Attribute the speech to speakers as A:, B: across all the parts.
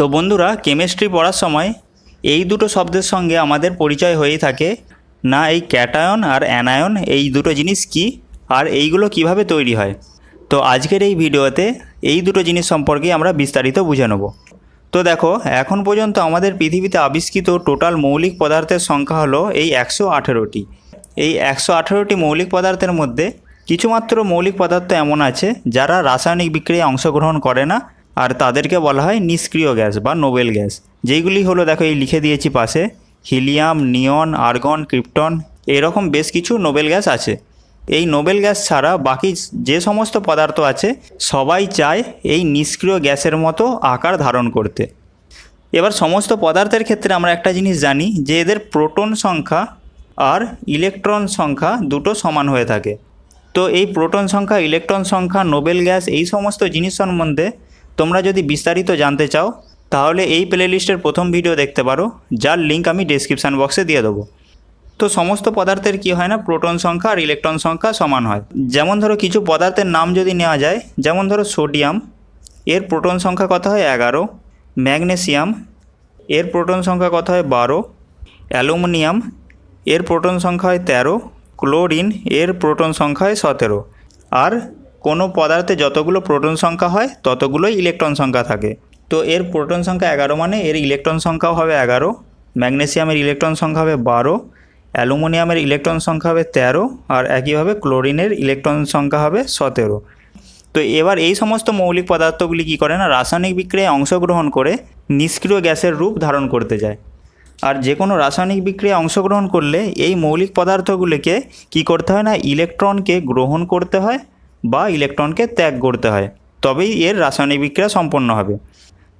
A: তো বন্ধুরা কেমিস্ট্রি পড়ার সময় এই দুটো শব্দের সঙ্গে আমাদের পরিচয় হয়েই থাকে। না এই ক্যাটায়ন আর অ্যানায়ন এই দুটো জিনিস কি আর এইগুলো কীভাবে তৈরি হয়? তো আজকের এই ভিডিওতে এই দুটো জিনিস সম্পর্কে আমরা বিস্তারিত বুঝে নেব। তো দেখো, এখন পর্যন্ত আমাদের পৃথিবীতে আবিষ্কৃত টোটাল মৌলিক পদার্থের সংখ্যা হলো এই একশো আঠেরোটি। এই একশো আঠেরোটি মৌলিক পদার্থের মধ্যে কিছুমাত্র মৌলিক পদার্থ এমন আছে যারা রাসায়নিক বিক্রিয়ায় অংশগ্রহণ করে না আর তাদেরকে বলা হয় নিষ্ক্রিয় গ্যাস বা নোবেল গ্যাস। যেইগুলি হলো, দেখো, এই লিখে দিয়েছি পাশে, হিলিয়াম, নিয়ন, আর্গন, ক্রিপ্টন, এরকম বেশ কিছু নোবেল গ্যাস আছে। এই নোবেল গ্যাস ছাড়া বাকি যে সমস্ত পদার্থ আছে, সবাই চায় এই নিষ্ক্রিয় গ্যাসের মতো আকার ধারণ করতে। এবার সমস্ত পদার্থের ক্ষেত্রে আমরা একটা জিনিস জানি যে, এদের প্রোটন সংখ্যা আর ইলেকট্রন সংখ্যা দুটো সমান হয়ে থাকে। তো এই প্রোটন সংখ্যা, ইলেকট্রন সংখ্যা, নোবেল গ্যাস, এই সমস্ত জিনিস সম্বন্ধে তোমরা যদি বিস্তারিত জানতে চাও, তাহলে এই প্লেলিস্টের প্রথম ভিডিও দেখতে পারো, যার লিঙ্ক আমি ডেসক্রিপশান বক্সে দিয়ে দেবো। তো সমস্ত পদার্থের কি হয় না, প্রোটন সংখ্যা আর ইলেকট্রন সংখ্যা সমান হয়। যেমন ধরো কিছু পদার্থের নাম যদি নেওয়া যায়, যেমন ধরো সোডিয়াম, এর প্রোটন সংখ্যা কত হয় এগারো, ম্যাগনেসিয়াম, এর প্রোটন সংখ্যা কত হয় বারো, অ্যালুমিনিয়াম, এর প্রোটন সংখ্যা হয় তেরো, ক্লোরিন, এর প্রোটন সংখ্যা হয় সতেরো, আর কোনো পদার্থে যতগুলো প্রোটন সংখ্যা হয়, ততগুলোই ইলেকট্রন সংখ্যা থাকে। তো এর প্রোটন সংখ্যা এগারো মানে এর ইলেকট্রন সংখ্যাও হবে এগারো, ম্যাগনেসিয়ামের ইলেকট্রন সংখ্যা হবে বারো, অ্যালুমিনিয়ামের ইলেকট্রন সংখ্যা হবে তেরো, আর একইভাবে ক্লোরিনের ইলেকট্রন সংখ্যা হবে সতেরো। তো এবার এই সমস্ত মৌলিক পদার্থগুলি কী করে না, রাসায়নিক বিক্রিয়ায় অংশগ্রহণ করে নিষ্ক্রিয় গ্যাসের রূপ ধারণ করতে যায়। আর যে কোনো রাসায়নিক বিক্রিয়ায় অংশগ্রহণ করলে এই মৌলিক পদার্থগুলিকে কি করতে হয় না, ইলেকট্রনকে গ্রহণ করতে হয় বা ইলেকট্রনকে ত্যাগ করতে হয়, তবেই এর রাসায়নিক বিক্রিয়া সম্পন্ন হবে।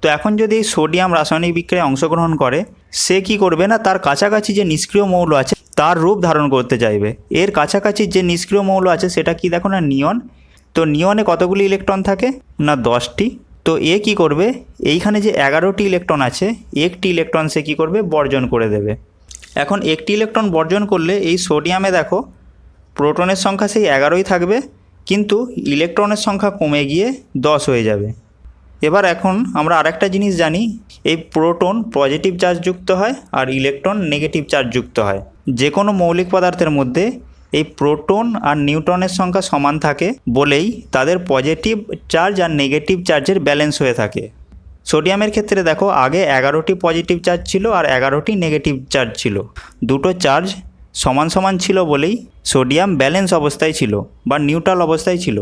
A: তো এখন যদি এই সোডিয়াম রাসায়নিক বিক্রিয়ায় অংশগ্রহণ করে, সে কি করবে না? তার কাছাকাছি যে নিষ্ক্রিয় মৌল আছে, তার রূপ ধারণ করতে চাইবে। এর কাছাকাছি যে নিষ্ক্রিয় মৌল আছে, সেটা কি দেখো না, নিয়ন? তো নিয়নে কতগুলি ইলেকট্রন থাকে? না, দশটি। তো এ কি করবে? এইখানে যে এগারোটি ইলেকট্রন আছে, একটি ইলেকট্রন সে কী করবে? বর্জন করে দেবে। এখন একটি ইলেকট্রন বর্জন করলে এই সোডিয়ামে দেখো, প্রোটনের সংখ্যা সেই এগারোই থাকবে। কিন্তু ইলেকট্রনের সংখ্যা কমে গিয়ে দশ হয়ে যাবে। এবার এখন আমরা আরেকটা জিনিস জানি, এই প্রোটন পজিটিভ চার্জ যুক্ত হয় আর ইলেকট্রন নেগেটিভ চার্জ যুক্ত হয়। যে কোনো মৌলিক পদার্থের মধ্যে এই প্রোটন আর নিউট্রনের সংখ্যা সমান থাকে বলেই তাদের পজিটিভ চার্জ আর নেগেটিভ চার্জের ব্যালেন্স হয়ে থাকে। সোডিয়ামের ক্ষেত্রে দেখো, আগে এগারোটি পজিটিভ চার্জ ছিল আর এগারোটি নেগেটিভ চার্জ ছিল। দুটো চার্জ সমান সমান ছিল বলেই সোডিয়াম ব্যালেন্স অবস্থায় ছিল বা নিউট্রাল অবস্থায় ছিল।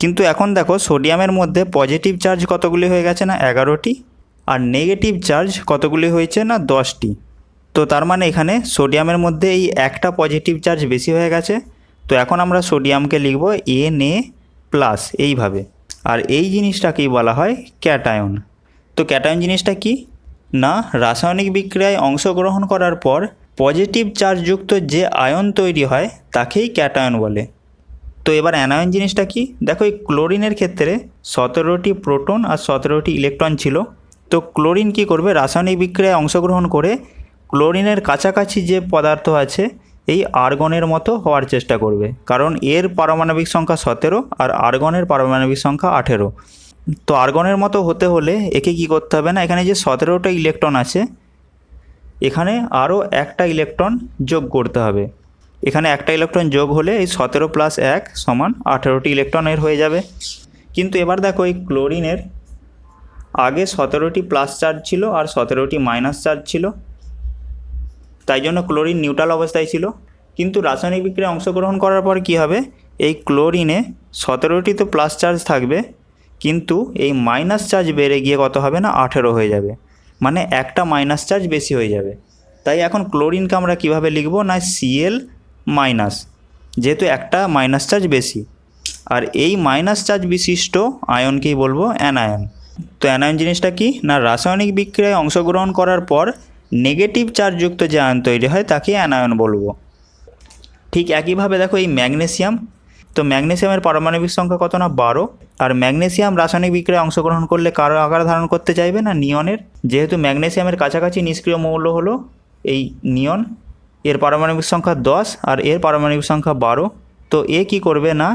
A: কিন্তু এখন দেখো সোডিয়ামের মধ্যে পজিটিভ চার্জ কতগুলি হয়ে গেছে না এগারোটি আর নেগেটিভ চার্জ কতগুলি হয়েছে না দশটি। তো তার মানে এখানে সোডিয়ামের মধ্যে এই একটা পজিটিভ চার্জ বেশি হয়ে গেছে। তো এখন আমরা সোডিয়ামকে লিখব এন এ প্লাস এইভাবে। আর এই জিনিসটাকেই বলা হয় ক্যাটায়ন। তো ক্যাটায়ন জিনিসটা কি? না, রাসায়নিক বিক্রিয়ায় অংশগ্রহণ করার পর পজিটিভ চার্জযুক্ত যে আয়ন তৈরি হয়, তাকেই ক্যাটায়ন বলে। তো এবার অ্যানায়ন জিনিসটা কি? দেখো, এই ক্লোরিনের ক্ষেত্রে সতেরোটি প্রোটন আর সতেরোটি ইলেকট্রন ছিল। তো ক্লোরিন কি করবে? রাসায়নিক বিক্রিয়ায় অংশগ্রহণ করে ক্লোরিনের কাছাকাছি যে পদার্থ আছে, এই আর্গনের মতো হওয়ার চেষ্টা করবে। কারণ এর পারমাণবিক সংখ্যা সতেরো আর আর্গনের পারমাণবিক সংখ্যা আঠেরো। তো আর্গনের মতো হতে হলে একে কি করতে হবে না? এখানে যে সতেরোটা ইলেকট্রন আছে এখানে আরও একটা ইলেকট্রন যোগ করতে হবে। এখানে একটা ইলেকট্রন যোগ হলে এই সতেরো প্লাস এক সমান আঠেরোটি ইলেকট্রনের হয়ে যাবে। কিন্তু এবার দেখো এই ক্লোরিনের আগে সতেরোটি প্লাস চার্জ ছিল আর সতেরোটি মাইনাস চার্জ ছিল। তাই জন্য ক্লোরিন নিউট্রাল অবস্থায় ছিল। কিন্তু রাসায়নিক বিক্রিয়ায় অংশগ্রহণ করার পর কি হবে? এই ক্লোরিনে সতেরোটি তো প্লাস চার্জ থাকবে, কিন্তু এই মাইনাস চার্জ বেড়ে গিয়ে কত হবে না? আঠেরো হয়ে যাবে। মানে একটা মাইনাস চার্জ বেশি হয়ে যাবে। তাই এখন ক্লোরিনকে আমরা কীভাবে লিখব? না সিএল মাইনাস যেহেতু একটা মাইনাস চার্জ বেশি। আর এই মাইনাস চার্জ বিশিষ্ট আয়নকেই বলব? অ্যানায়ন তো অ্যানায়ন জিনিসটা কি? না, রাসায়নিক বিক্রিয়ায় অংশগ্রহণ করার পর নেগেটিভ চার্জযুক্ত যে আয়ন তৈরি হয় তাকে অ্যানায়ন বলব। ঠিক একইভাবে দেখো এই ম্যাগনেসিয়াম তো ম্যাগনেসিয়ামের পারমাণবিক সংখ্যা কত না? বারো। আর ম্যাগনেসিয়াম রাসায়নিক বিক্রিয়ায় অংশগ্রহণ করলে কারও আকার ধারণ করতে চাইবে না? নিয়নের। যেহেতু ম্যাগনেসিয়ামের কাছাকাছি নিষ্ক্রিয় মৌল হলো এই নিয়ন, এর পারমাণবিক সংখ্যা দশ আর এর পারমাণবিক সংখ্যা বারো। তো এ কি করবে না?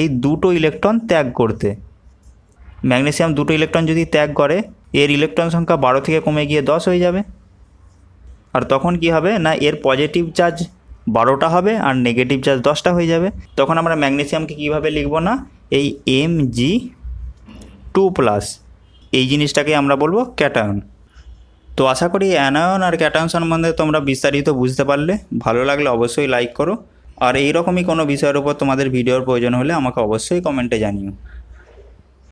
A: এই দুটো ইলেকট্রন ত্যাগ করতে। ম্যাগনেসিয়াম দুটো ইলেকট্রন যদি ত্যাগ করে, এর ইলেকট্রন সংখ্যা বারো থেকে কমে গিয়ে দশ হয়ে যাবে। আর তখন কি হবে? না, এর পজিটিভ চার্জ বারোটা হবে আর নেগেটিভ চার্জ দশটা হয়ে যাবে। তখন আমরা ম্যাগনেসিয়ামকে কীভাবে লিখব না? এই এম জি টু প্লাস এই জিনিসটাকে আমরা বলব ক্যাটায়ন তো আশা করি অ্যানায়ন আর ক্যাটায়ন সম্বন্ধে তোমরা বিস্তারিত বুঝতে পারলে। ভালো লাগলে অবশ্যই লাইক করো। আর এই রকমই কোনো বিষয়ের উপর তোমাদের ভিডিওর প্রয়োজন হলে আমাকে অবশ্যই কমেন্টে জানিও।